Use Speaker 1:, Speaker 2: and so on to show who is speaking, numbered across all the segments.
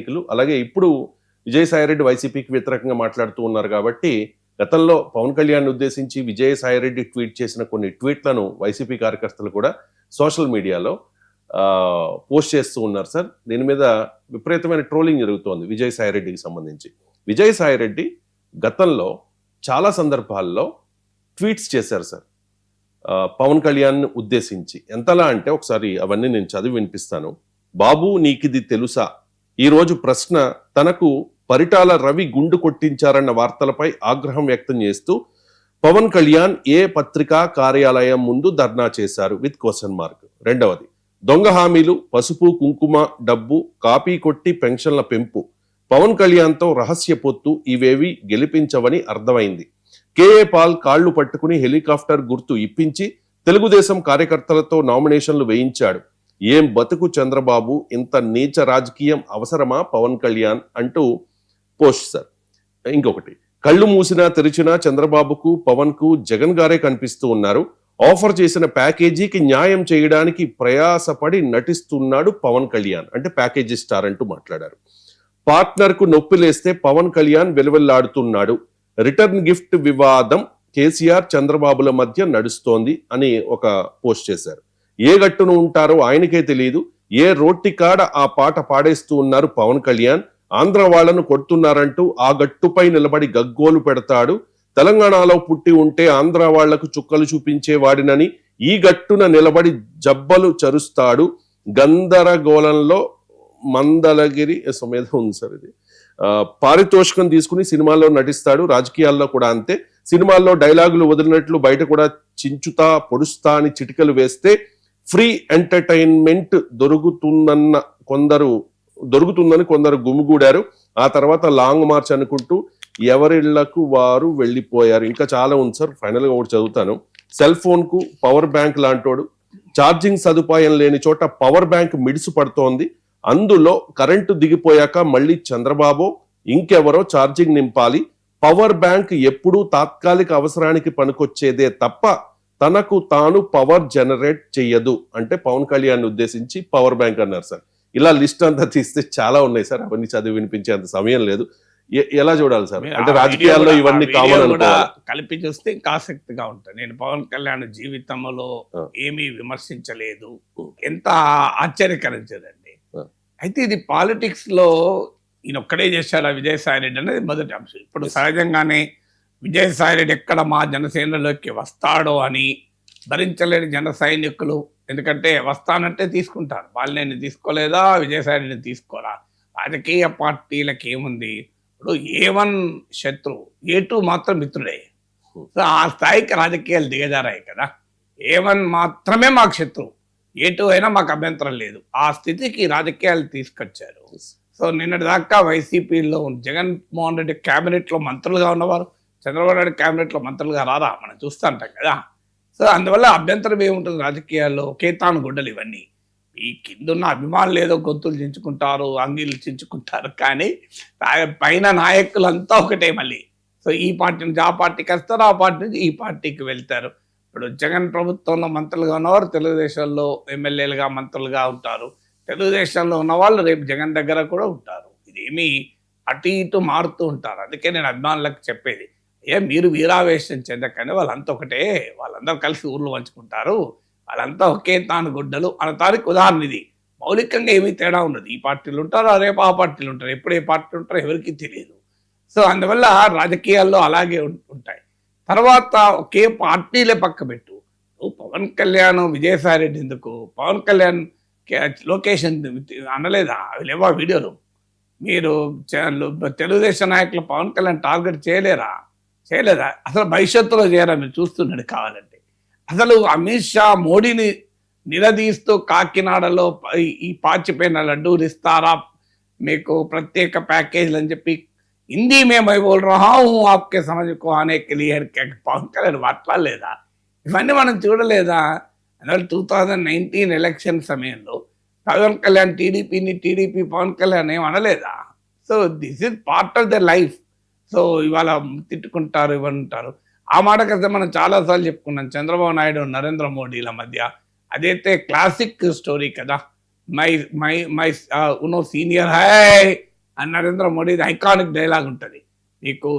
Speaker 1: నాయకులు అలాగే ఇప్పుడు విజయసాయిరెడ్డి వైసీపీకి వ్యతిరేకంగా మాట్లాడుతూ ఉన్నారు కాబట్టి గతంలో పవన్ కళ్యాణ్ ఉద్దేశించి విజయసాయిరెడ్డి ట్వీట్ చేసిన కొన్ని ట్వీట్లను వైసీపీ కార్యకర్తలు కూడా సోషల్ మీడియాలో పోస్ట్ చేస్తూ ఉన్నారు సార్. దీని మీద విపరీతమైన ట్రోలింగ్ జరుగుతోంది విజయసాయిరెడ్డికి సంబంధించి. విజయసాయిరెడ్డి గతంలో చాలా సందర్భాల్లో ట్వీట్స్ చేశారు సార్. పవన్ కళ్యాణ్ ఉద్దేశించి. ఎంతలా అంటే ఒకసారి అవన్నీ నేను చదివి వినిపిస్తాను. బాబు నీకిది తెలుసా? ఈరోజు ప్రశ్న తనకు పరిటాల రవి గుండు కొట్టించారన్న వార్తలపై ఆగ్రహం వ్యక్తం చేస్తూ పవన్ కళ్యాణ్ ఏ పత్రికా కార్యాలయం ముందు ధర్నా చేశారు? With question mark. రెండవది దొంగ హామీలు పసుపు కుంకుమ డబ్బు కాపీ కొట్టి పెన్షన్ల పెంపు పవన్ కళ్యాణ్తో రహస్య పొత్తు ఇవేవి గెలిపించవని అర్థమైంది. కేఏ పాల్ కాళ్ళు పట్టుకుని హెలికాప్టర్ గుర్తు ఇప్పించి తెలుగుదేశం కార్యకర్తలతో నామినేషన్లు వేయించాడు. ఏం బతుకు చంద్రబాబు? ఇంత నీచ రాజకీయం అవసరమా? పవన్ కళ్యాణ్ అంటూ పోస్ట్ సార్. ఇంకొకటి కళ్ళు మూసినా తెరిచినా చంద్రబాబుకు పవన్కు జగన్ గారే కనిపిస్తూ ఉన్నారు. ఆఫర్ చేసిన ప్యాకేజీకి న్యాయం చేయడానికి ప్రయాసపడి నటిస్తున్నాడు పవన్ కళ్యాణ్. అంటే ప్యాకేజీ స్టార్ అంటూ మాట్లాడారు. పార్ట్నర్కు నొప్పి లేస్తే పవన్ కళ్యాణ్ వెలువెల్లాడుతున్నాడు. రిటర్న్ గిఫ్ట్ వివాదం కేసీఆర్ చంద్రబాబుల మధ్య నడుస్తోంది అని ఒక పోస్ట్ చేశారు. ఏ గట్టును ఉంటారో ఆయనకే తెలియదు ఏ రోట్టి కాడ ఆ పాట పాడేస్తూ ఉన్నారు పవన్ కళ్యాణ్. ఆంధ్ర వాళ్ళను కొడుతున్నారంటూ ఆ గట్టుపై నిలబడి గగ్గోలు పెడతాడు. తెలంగాణలో పుట్టి ఉంటే ఆంధ్ర వాళ్ళకు చుక్కలు చూపించేవాడినని ఈ గట్టున నిలబడి జబ్బలు చరుస్తాడు. గందరగోళంలో మందలగిరి సమేత ఉంది సార్ ఇది. పారితోషికం తీసుకుని సినిమాల్లో నటిస్తాడు. రాజకీయాల్లో కూడా అంతే. సినిమాల్లో డైలాగులు వదిలినట్లు బయట కూడా చించుతా పొడుస్తా అని చిటికలు వేస్తే ఫ్రీ ఎంటర్టైన్మెంట్ దొరుకుతుందన్న కొందరు దొరుకుతుందని కొందరు గుమిగూడారు. ఆ తర్వాత లాంగ్ మార్చ్ అనుకుంటూ ఎవరిళ్ళకు వారు వెళ్ళిపోయారు. ఇంకా చాలా ఉంది సార్ ఫైనల్గా ఒకటి చదువుతాను. సెల్ ఫోన్కు పవర్ బ్యాంక్ లాంటోడు. ఛార్జింగ్ సదుపాయం లేని చోట పవర్ బ్యాంక్ మిడిసి పడుతోంది. అందులో కరెంటు దిగిపోయాక మళ్ళీ చంద్రబాబు ఇంకెవరో ఛార్జింగ్ నింపాలి. పవర్ బ్యాంక్ ఎప్పుడూ తాత్కాలిక అవసరానికి పనికొచ్చేదే తప్ప తనకు తాను పవర్ జనరేట్ చెయ్యదు. అంటే పవన్ కళ్యాణ్ ఉద్దేశించి పవర్ బ్యాంక్ అన్నారు సార్. ఇలా లిస్ట్ అంతా తీస్తే చాలా ఉన్నాయి సార్. అవన్నీ చదివి వినిపించేంత సమయం లేదు. ఎలా చూడాలి సార్? అంటే రాజకీయాల్లో ఇవన్నీ కామన్
Speaker 2: కూడా కలిపి చూస్తే ఇంకా ఆసక్తిగా ఉంటుంది నేను పవన్ కళ్యాణ్ జీవితంలో. ఏమీ విమర్శించలేదు. ఎంత ఆశ్చర్యకరించదండి. అయితే ఇది పాలిటిక్స్లో ఈయన ఒక్కడే చేశారా విజయసాయి రెడ్డి అనేది మొదటి అంశం. ఇప్పుడు. సహజంగానే విజయసాయి రెడ్డి ఎక్కడ మా జనసేనలోకి వస్తాడో అని భరించలేని జన సైనికులు ఎందుకంటే వస్తానంటే తీసుకుంటారు. వాళ్ళని తీసుకోలేదా? విజయసాయి రెడ్డిని తీసుకోరా? రాజకీయ పార్టీలకు ఏముంది? ఇప్పుడు ఏ వన్ శత్రువు ఏ టూ మాత్రం మిత్రుడే. సో ఆ స్థాయికి రాజకీయాలు దిగజారాయి కదా. ఏ వన్ మాత్రమే మాకు శత్రువు ఏ టూ అయినా మాకు అభ్యంతరం లేదు. ఆ స్థితికి రాజకీయాలు తీసుకొచ్చారు. సో నిన్నటి దాకా వైసీపీలో జగన్మోహన్ రెడ్డి క్యాబినెట్లో మంత్రులుగా ఉన్నవారు. చంద్రబాబు నాయుడు క్యాబినెట్లో మంత్రులుగా రారా మనం చూస్తూ ఉంటాం కదా. సో అందువల్ల అభ్యంతరం ఏముంటుంది? రాజకీయాల్లో కేతాను గుడ్డలు ఇవన్నీ. ఈ కిందున్న అభిమానులు ఏదో గొంతులు చించుకుంటారు అంగీలు చించుకుంటారు కానీ పైన నాయకులంతా ఒకటే మళ్ళీ. సో ఈ పార్టీ నుంచి ఆ పార్టీకి వస్తారు ఆ పార్టీ నుంచి ఈ పార్టీకి వెళ్తారు. ఇప్పుడు జగన్ ప్రభుత్వంలో మంత్రులుగా ఉన్నవారు తెలుగుదేశంలో ఎమ్మెల్యేలుగా మంత్రులుగా ఉంటారు. తెలుగుదేశంలో ఉన్న వాళ్ళు రేపు జగన్ దగ్గర కూడా ఉంటారు. ఇదేమి అటు ఇటు మారుతూ ఉంటారు. అందుకే నేను అభిమానులకు చెప్పేది. ఏ మీరు వీరావేశం చెందకండి వాళ్ళంతా ఒకటే వాళ్ళందరూ కలిసి ఊర్లు పంచుకుంటారు వాళ్ళంతా ఒకే తాను గుడ్డలు అనటానికి ఉదాహరణ ఇది. మౌలికంగా ఏమీ తేడా ఉండదు. ఈ పార్టీలు ఉంటారు రేపు ఆ పార్టీలు ఉంటారు. ఎప్పుడు ఏ పార్టీలు ఉంటారో ఎవరికి తెలియదు. సో అందువల్ల రాజకీయాల్లో అలాగే ఉంటాయి. తర్వాత ఒకే పార్టీలే పక్క పెట్టు. పవన్ కళ్యాణ్ విజయసాయి రెడ్డి ఎందుకు? పవన్ కళ్యాణ్ లొకేషన్ అనలేదా? అవి లేవా వీడియోలు? మీరు తెలుగుదేశం నాయకులు పవన్ కళ్యాణ్ టార్గెట్ చేయలేరా? చేయలేదా? అసలు భవిష్యత్తులో చేయాలని చూస్తున్నాడు కావాలంటే. అసలు అమిత్ షా మోడీని నిలదీస్తూ కాకినాడలో ఈ పాచిపోయిన లడ్డూలు ఇస్తారా? మీకు ప్రత్యేక ప్యాకేజీలు అని చెప్పి హిందీ మేము బోల్ రహా ఆప్కే సమజ్కో అనే క్లియర్ పవన్ కళ్యాణ్ మాట్లాడలేదా? ఇవన్నీ మనం చూడలేదా? అందువల్ల టూ థౌజండ్ నైన్టీన్ ఎలక్షన్ సమయంలో పవన్ కళ్యాణ్ టీడీపీని టీడీపీ పవన్ కళ్యాణ్ ఏమనలేదా అనలేదా? So this is part of the life. So ఇవాళ తిట్టుకుంటారు ఇవ్వంటారు. ఆ మాట కదా మనం చాలాసార్లు చెప్పుకున్నాం. చంద్రబాబు నాయుడు నరేంద్ర మోడీల మధ్య అదైతే క్లాసిక్ స్టోరీ కదా. మై మై మై ఉనో సీనియర్ హై అని నరేంద్ర మోడీ ఐకానిక్ డైలాగ్ ఉంటుంది. మీకు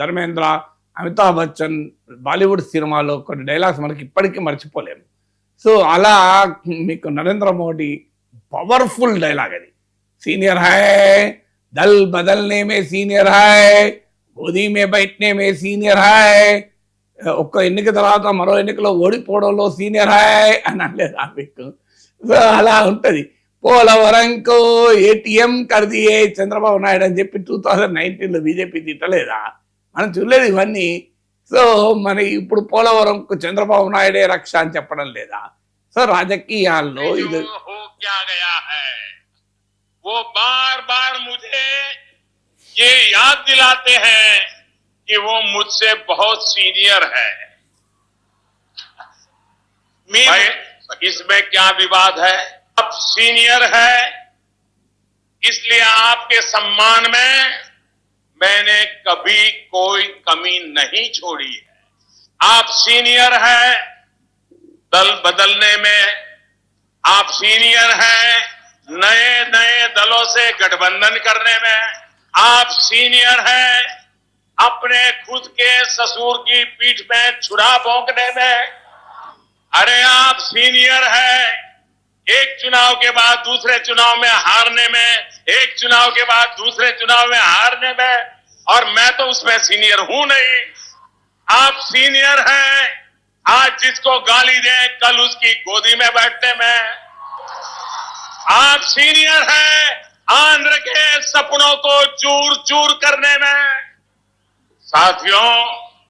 Speaker 2: ధర్మేంద్ర అమితాబ్ బచ్చన్ బాలీవుడ్ సినిమాలో కొన్ని డైలాగ్స్ మనకి ఇప్పటికీ మర్చిపోలేము. సో అలా మీకు నరేంద్ర మోడీ పవర్ఫుల్ డైలాగ్ అది. సీనియర్ హాయ్ దల్ బదల్నే మే సీనియర్ హాయ్ గోదీ మే బయటనే మే సీనియర్ హాయ్ ఒక్క ఎన్నిక తర్వాత మరో ఎన్నికలో ఓడిపోవడంలో సీనియర్ హాయ్ అని అనలేదా మీకు సో అలా ఉంటది పోలవరంకు ఏటీఎం కర్దియే చంద్రబాబు నాయుడు అని చెప్పి టూ థౌజండ్ నైన్టీన్లో బీజేపీ తిట్టలేదా మనం చూడలేదు ఇవన్నీ సో మరి ఇప్పుడు పోలవరంకు చంద్రబాబు నాయుడే రక్ష అని చెప్పడం లేదా సో రాజకీయాల్లో ఇది
Speaker 3: जो हो क्या गया है वो बार बार मुझे ये याद दिलाते हैं कि वो मुझसे बहुत सीनियर है। भाई इसमें क्या विवाद है? आप सीनियर है इसलिए आपके सम्मान में मैंने कभी कोई कमी नहीं छोड़ी है। आप सीनियर है दल बदलने में आप सीनियर हैं नए नए दलों से गठबंधन करने में आप सीनियर हैं, अपने खुद के ससुर की पीठ में छुरा भोंकने में। अरे आप सीनियर हैं, एक चुनाव के बाद दूसरे चुनाव में हारने में, एक चुनाव के बाद दूसरे चुनाव में हारने में, और मैं तो उसमें सीनियर हूँ नहीं। आप सीनियर हैं, आज जिसको गाली दें, कल उसकी गोदी में बैठने में। आप सीनियर हैं आंध्र के सपनों को चूर चूर करने में। साथियों